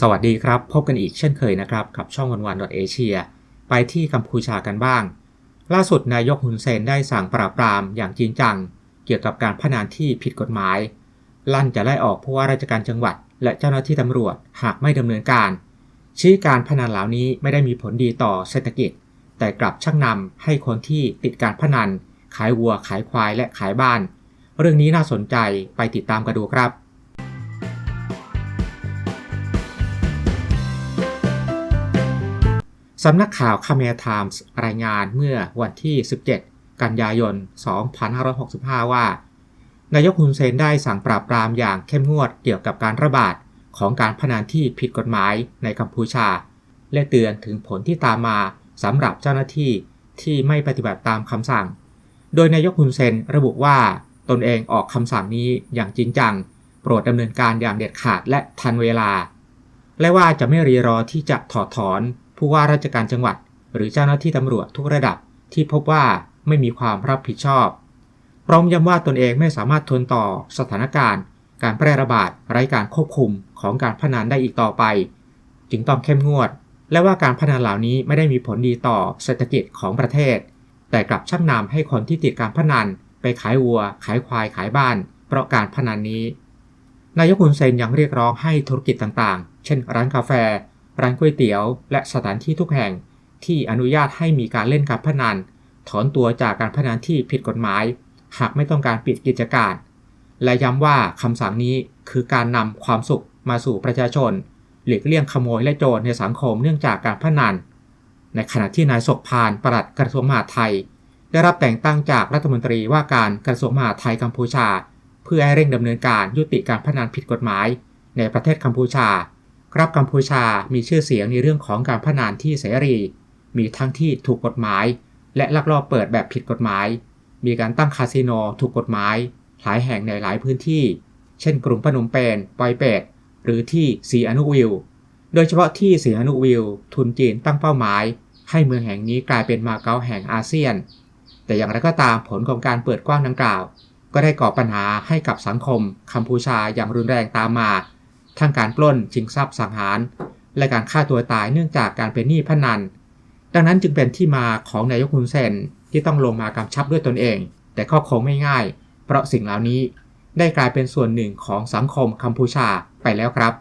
สวัสดีครับ พบกันอีกเช่นเคยนะครับ กับช่องวันวันเอเชียไปที่กัมพูชากันบ้าง ล่าสุดนายกฮุนเซนได้สั่งปราบปรามอย่างจริงจัง เกี่ยวกับการพนันที่ผิดกฎหมาย ลั่นจะไล่ออกผู้ว่าราชการจังหวัด และเจ้าหน้าที่ตำรวจหากไม่ดำเนินการ ชี้การพนันเหล่านี้ไม่ได้มีผลดีต่อเศรษฐกิจ แต่กลับชักนำให้คนที่ติดการพนัน ขายวัว ขายควายและขายบ้าน เรื่องนี้น่าสนใจไปติดตามกันดูครับสำนักข่าวคาเม r ไทมส์รายงานเมื่อวันที่ 17 กันยายน 2565 ว่า นายกฮุนเซนได้สั่งปราบปรามอย่างเข้มงวดเกี่ยวกับการระบาดของการพนันที่ผิดกฎหมายในกัมพูชา และเตือนถึงผลที่ตามมาสำหรับเจ้าหน้าที่ที่ไม่ปฏิบัติตามคำสั่ง โดยนายกฮุนเซนระบุว่าตนเองออกคำสั่งนี้อย่างจริงจัง โปรดดำเนินการอย่างเด็ดขาดและทันเวลา และว่าจะไม่รีรอที่จะถอดถอนผู้ว่าราชการจังหวัด หรือเจ้าหน้าที่ตำรวจทุกระดับที่พบว่าไม่มีความรับผิดชอบพร้อมย้ำว่าตนเองไม่สามารถทนต่อสถานการณ์ การแพร่ระบาดไร้การควบคุมของการพนันได้อีกต่อไป จึงต้องเข้มงวด และว่าการพนันเหล่านี้ไม่ได้มีผลดีต่อเศรษฐกิจของประเทศ แต่กลับชักนำให้คนที่ติดการพนัน ไปขายวัว ขายควายขายบ้าน เพราะการพนันนี้ นายกฮุนเซนยังเรียกร้องให้ธุรกิจต่างๆ เช่น ร้านกาแฟ ร้านก๋วยเตี๋ยว และสถานที่ทุกแห่ง ที่อนุญาตให้มีการเล่นการพนัน ถอนตัวจากการพนันที่ผิดกฎหมาย หากไม่ต้องการปิดกิจการ และย้ำว่าคำสั่งนี้คือการนำความสุขมาสู่ประชาชน หลีกเลี่ยงขโมยและโจรในสังคมเนื่องจากการพนัน ในขณะที่นายศกพานปลัดกระทรวงมหาดไทย ได้รับแต่งตั้งจากรัฐมนตรีว่าการกระทรวงมหาดไทยกัมพูชา เพื่อให้เร่งดำเนินการยุติการพนันผิดกฎหมาย ในประเทศกัมพูชา ครับกัมพูชามีชื่อเสียงในเรื่องของการพนันที่เสรี มีทั้งที่ถูกกฎหมาย และลักลอบเปิดแบบผิดกฎหมาย มีการตั้งคาสิโนถูกกฎหมายหลายแห่งในหลายพื้นที่ เช่นกรุงพนมเปญปอยเปตหรือที่สีอนุวิวโดยเฉพาะที่สีอนุวิวทุนจีนตั้งเป้าหมาย ให้เมืองแห่งนี้กลายเป็นมาเก๊าแห่งอาเซียน แต่อย่างไรก็ตามผลของการเปิดกว้างดังกล่าว ก็ได้ก่อปัญหาให้กับสังคมกัมพูชาอย่างรุนแรงตามมา ทั้งการปล้นชิงทรัพย์สังหาร และการฆ่าตัวตายเนื่องจากการเป็นหนี้พนัน ดังนั้นจึงเป็นที่มาของนายกฮุนเซนที่ต้องลงมากำชับด้วยตนเอง แต่ก็คงไม่ง่าย เพราะสิ่งเหล่านี้ได้กลายเป็นส่วนหนึ่งของสังคมกัมพูชาไปแล้วครับ